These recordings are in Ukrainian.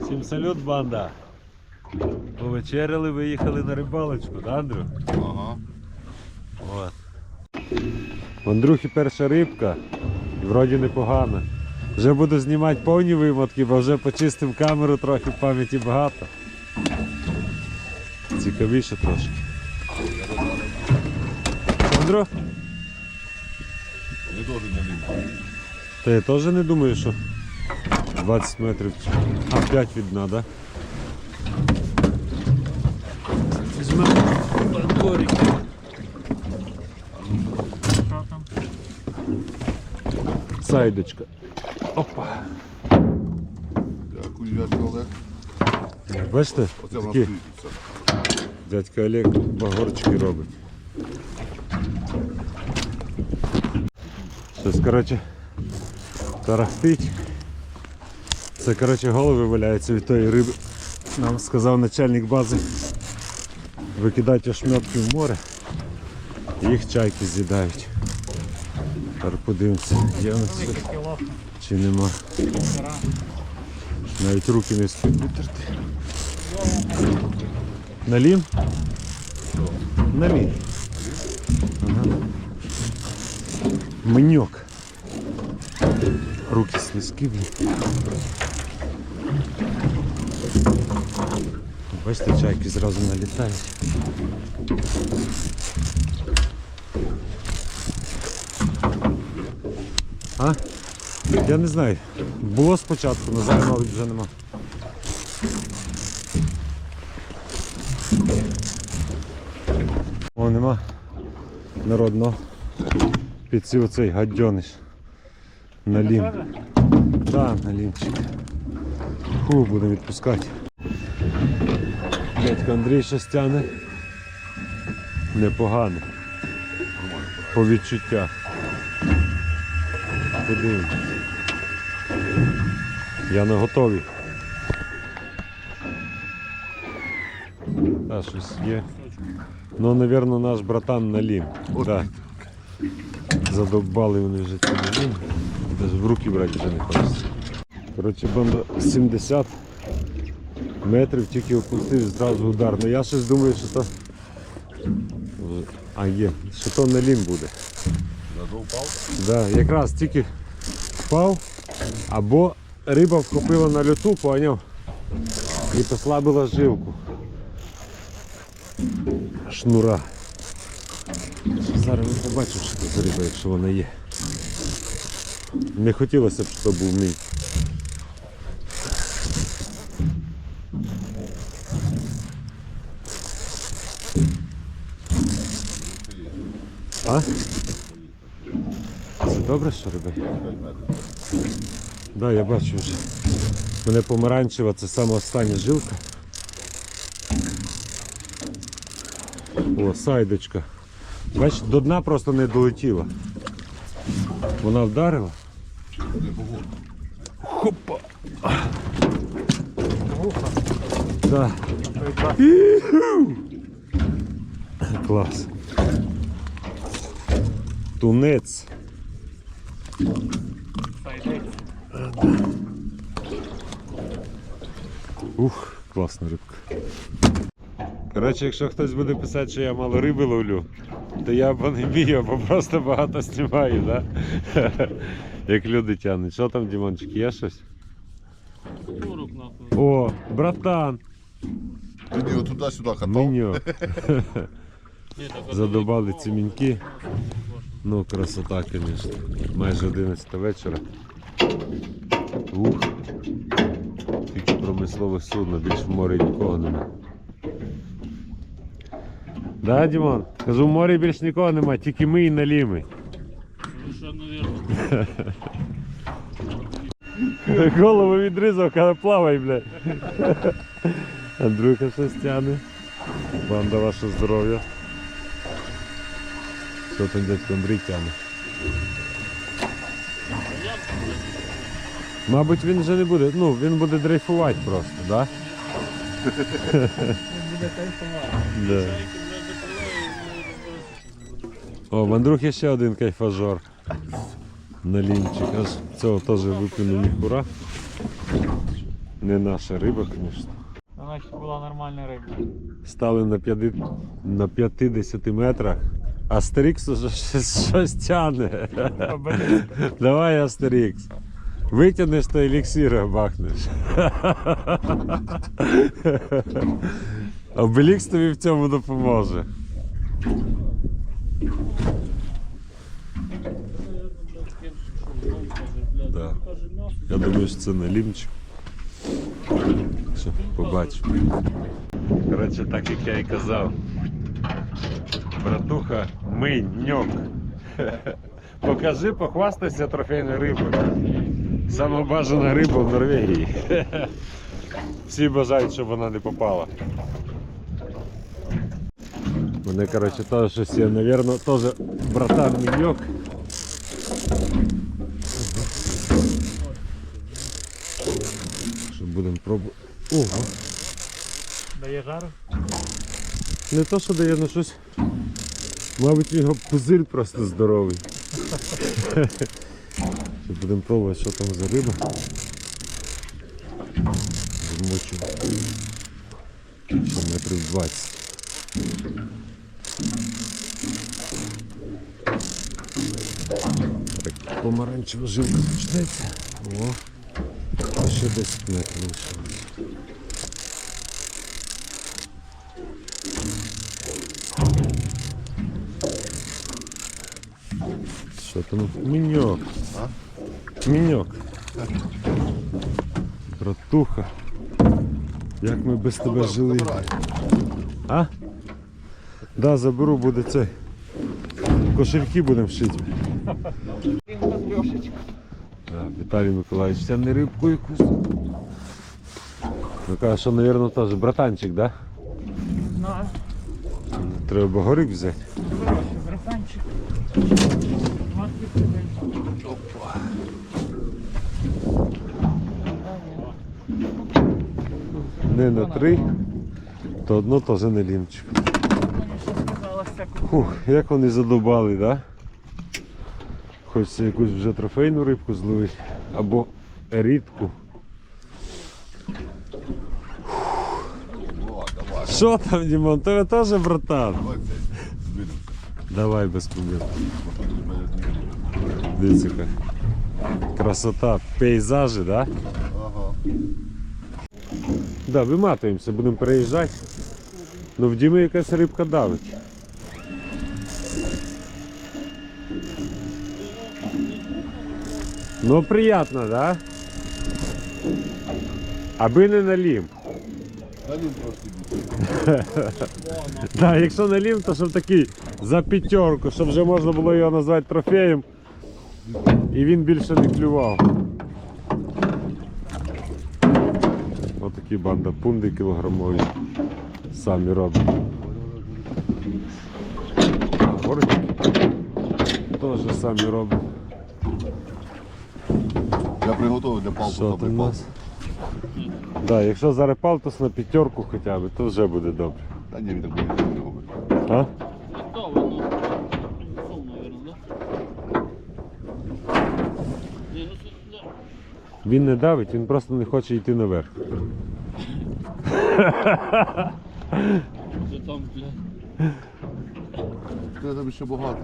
Всім салют, банда. Повечеряли, виїхали на рибалочку, да, Андрю? Ага. От. У Андрюхи перша рибка, і вроді непогана. Вже буду знімати повні вимотки, бо вже почистив камеру трохи, пам'яті багато. Цікавіше трошки. Андрю, Не дуже не та я теж не думаю, що 20 метрів. А 5 від дна, да? Візьмемо дворики. Сайдочка. Опа. Дякую, дядько Олег. Бачите? Оце в нас Такі стоїть все. дядька Олег багорчики робить. Щось, коротше, тарахтить. Це, коротше, голови валяються від тої риби. Нам сказав начальник бази викидати ошметки в море. Їх чайки з'їдають. Тепер подивимося, є у нас чи нема. Навіть руки не встиг витерти. Налім? Налім. Ага. Меньок. Руки слизькі, блін. Бачите, чайки зразу налітають. А? Я не знаю. Було спочатку, на зараз, мабуть, вже нема. О, нема народного. Підсів оцей гадьониш. Налім. Так, налімчик. Фу, будемо відпускати. Дядько Андрій щось тягне. Непогано. По відчуттях. Подивимось. Я не готовий. Та щось є. Ну, напевно, наш братан Налім. Да. Задовбали вони вже цей Налім. Навіть в руки брати вже не хочеться. Коротше, банда 70 метрів тільки опустив зразу удар. Ну я щось думаю, що то. А є, що то Налім буде. Зразу впав. Да, якраз тільки впав, або риба вхопила на льоту, поняв? І послабила жилку. Шнура. Зараз ми побачимо, що це за риба, якщо вона є. Не хотілося б, щоб був мій. А? Це добре, що є? Так, да, я бачу вже. У мене помаранчева, це саме остання жилка. О, сайдочка. Бач, до дна просто не долетіла. Вона вдарила. Хопа! Да. Клас. Тунець. Ух, класна рибка. Коротше, якщо хтось буде писати, що я мало риби ловлю, то я або не вмію, або просто багато знімаю, да? Як люди тягнуть. Що там, Дімончик, є щось? О, братан! Іди туди-сюди катав. Задобали ці міньки. Ну, красота, звісно. Майже 11 вечора. Ух. Тільки промислове судно, більше в морі нікого нема. Да, Дімон? Кажу, в морі більш нікого нема, тільки ми і наліми. Голову відрізав, каже, плавай, блядь. Андрюха щось тягне. Банда ваше здоров'я. Що там дядько Андрій тягне? Мабуть, він вже не буде. Ну, він буде дрейфувати просто, так? Да? Буде кайфувати. Да. О, в Андрухи ще один кайфажор. На лінчик. Аж цього теж виплюнув міхура. Не наша риба, звісно. Значить була нормальна риба. Стали на 50 метрах. Астерікс уже щось, щось тяне. Давай, Астерікс. Витягнеш то еліксира бахнеш. Обелікс тобі в цьому допоможе. Да. Я думаю, що це налімчик. Що, побачимо. Коротше, так як я і казав. Братуха, миньок. Покажи, похвастайся трофейною рибою. Сама бажана риба в Норвегії. Всі бажають, щоб вона не попала. Мене, коротше, теж щось є, напевно, теж братан миньок. Що будемо пробувати. Ого. Дає жару? Не то, що дає на щось. Мабуть, у нього пузирь просто здоровий. Будемо пробувати, що там за риба. Змочу. Метрів 20. Так, помаранчева жилка почнеться. О, ще 10 метрів лишилось. Що там? Міньок. Міньок. Братуха. Як ми без тебе жили. А? Да, заберу, буде цей. Кошельки будемо шити. Да, Віталій Миколаївич, це не рибку якусь. Ну каже, що, мабуть, теж братанчик, да? Знаю. Треба багорик взяти. Братанчик. Не на три, то одно теж не лімчик. Фух, як вони задобали, да? Хочеться якусь вже трофейну рибку зловити або рідку. Що там, Дімон? Тебе теж братан? Давай без проблем. Бо тут мене знімуть. Дивіться, красота, пейзажі, да? Ага. Да, виматуємося, будемо переїжджати. Ну в Діми якась рибка давить. Ну приятно, да? Аби не налім. Він трошки. Да, якщо налім, то щоб такий за п'ятерку, щоб вже можна було його назвати трофеєм. І він більше не клював. Отакі банда пунди кілограмові. Самі роблять. Горки теж самі роблять. Я приготував для палку. Там нас? Да, якщо зараз палтус на п'ятерку хоча б, то вже буде добре. Та ні, він так буде не робить. А? Готово, ну. Сум, наверное, да? Ні, ну тут, да. Він не давить, він просто не хоче йти наверх. Це там, блядь. Ти там ще багато.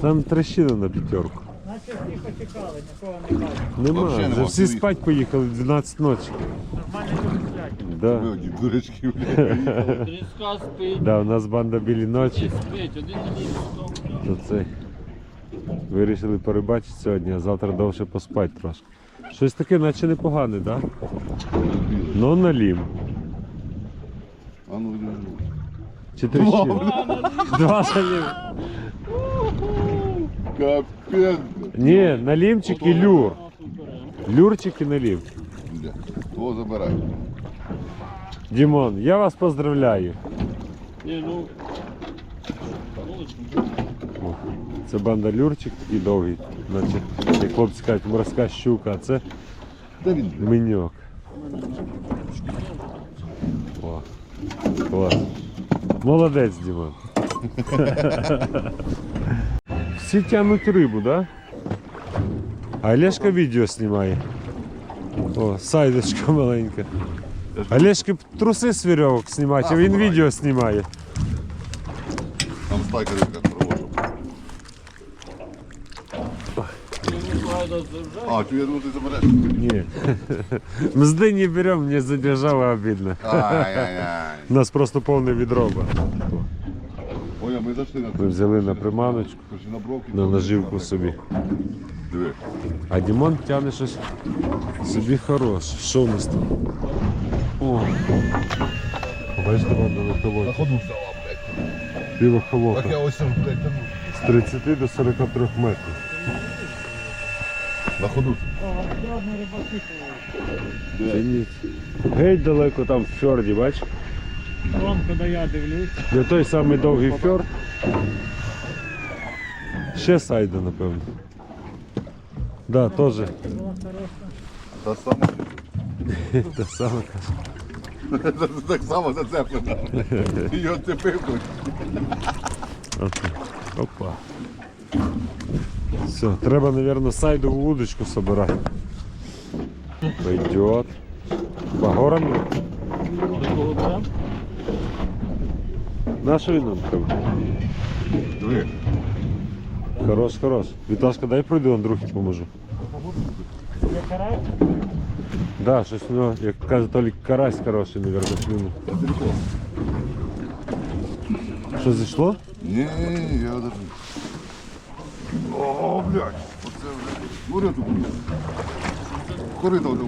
Там трещина на п'ятерку. Наче всі почекали, нікого не кажуть. Нема, вже всі спать поїхали 12 ночі. Нормально люди сплять. Да. Ви дурачки, блядь. Тріска спить, Да, у нас банда білі ночі, спить, один на лівій, то це вирішили перебачити сьогодні, а завтра довше поспати трошки. Щось таке, наче непогане, так? Да? Ну налім. А ну, йди. Чи трещина? Два налім. Капець. Ні, налімчик і люр. Люрчик і налім. Того забирай. Дімон, я вас поздравляю. Ні, ну. Це банда люрчик такий довгий, наче, як хлопці кажуть, морська щука, а це Та він, блядь. Меньок. О, клас. Молодець, Дімон. Всі тягнуть рибу, да? А Олешка відео знімає. О, сайдочка маленька. Олежки б труси з вірьовок знімати, а він відео знімає. Там стайка така А, я думаю, ти. Мзди не беремо, мені за державу обідно. Ай-яй-яй. У нас просто повне відроба. Ой, а ми зайшли на Ми взяли на приманочку, Хоч на бровки. на наживку собі. Диви. А Дімон тягне щось собі хороше. Що у нас там? О. Бачите, вам на На ходу взяла, блядь. Півохолока. Так я ось там, блядь, тяну. З 30 до 43 метрів. На ходу. Цініть. Геть далеко там в фьорді, бач? Вон, куди я дивлюсь. Не той самий довгий фьорд. Ще сайда, напевно. Да, теж. Та сама. Та саме каже. Так само зацеплена. Його цепив тут. Опа. Все, треба, наверное, сайдову удочку собирати. Пойдет. По горам? До кого берем? На що він нам треба? Хорош, хорош. Віташка, дай пройду, Андрухі поможу. Да, щось у нього, як каже Толік, карась хороший, наверное, клюнув. Що зійшло? Ні, я даже. О, блядь. Оце вже. Ряту блядь. Корита вже.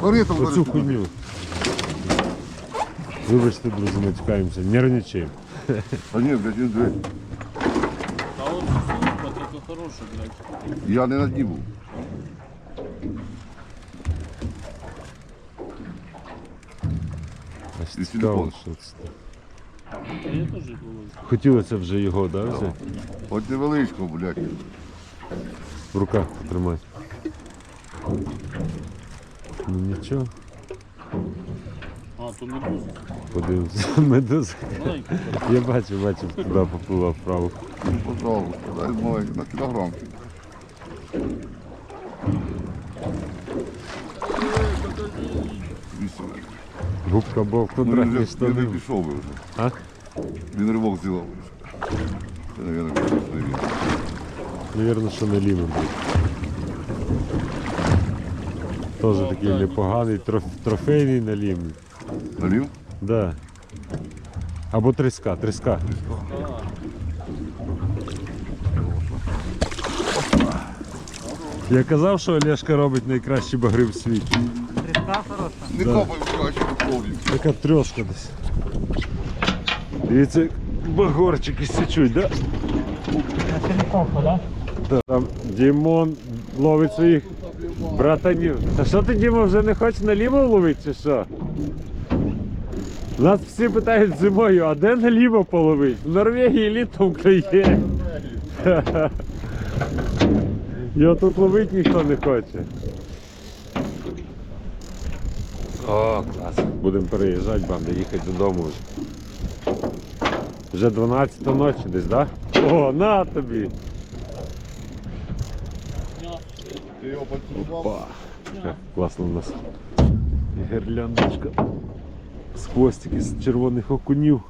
Корита убереш. Оцю хуйню. Вибачте, друзі, ми тікаємося, нервничаємо. А ні, блядь, він диви. Та от слухай, таке хороше, блядь. Я не на дні був. Ось І цікаво, телефон. що це. Хотілося вже його, да, взяти? От невеличко, блядь. В руках потримати. Ну нічого, А, то медуза. подивимося. Медуза. Я бачу, бачу, куди поплила вправо. Пожалуйста, дай маленький, на кілограмчик. Губка Боб, Ну, він, вже- він не пішов би вже. А? Він ривок зробив вже. Це, мабуть, не він. Навірно, що не лімен був. Теж такий непоганий, троф- трофейний налімний. Налів? Да. Або треска, треска. Я казав, що Олешка робить найкращі багри в світі. Не копай в качу повні. Така трьошка десь. Дивіться, багорчики січуть, да? Да. Там Дімон ловить своїх братанів. Та що ти, Діма, вже не хочеш наліво ловити чи що? Нас всі питають зимою, а де наліво половить? В Норвегії літом клює. Його тут ловити ніхто не хоче. О, клас. Будемо переїжджати, банда, їхати додому вже. Вже 12 ночі десь, так? Да? О, на тобі! Ти його? Опа. Як класно у нас. І гирляндочка. З хвостики з червоних окунів.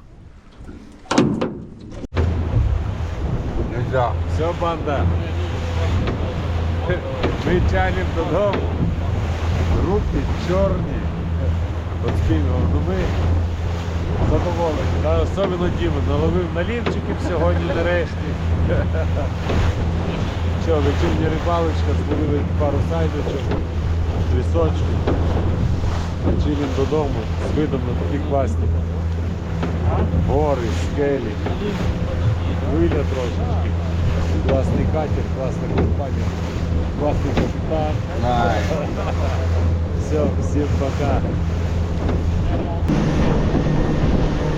Нельзя. Все, банда. Ми тянемо додому. Руки чорні. От кинув. Ну ми задоволені. Та особливо Діма наловив налівчиків сьогодні нарешті. Що, вечірня рибалочка, зловили пару сайдочок, трісочку. Чилим додому з видом на такі класні гори, скелі. Хвиля трошечки. Класний катер, класна компанія, класний капітан. Все, всім пока. よろしくお願いします。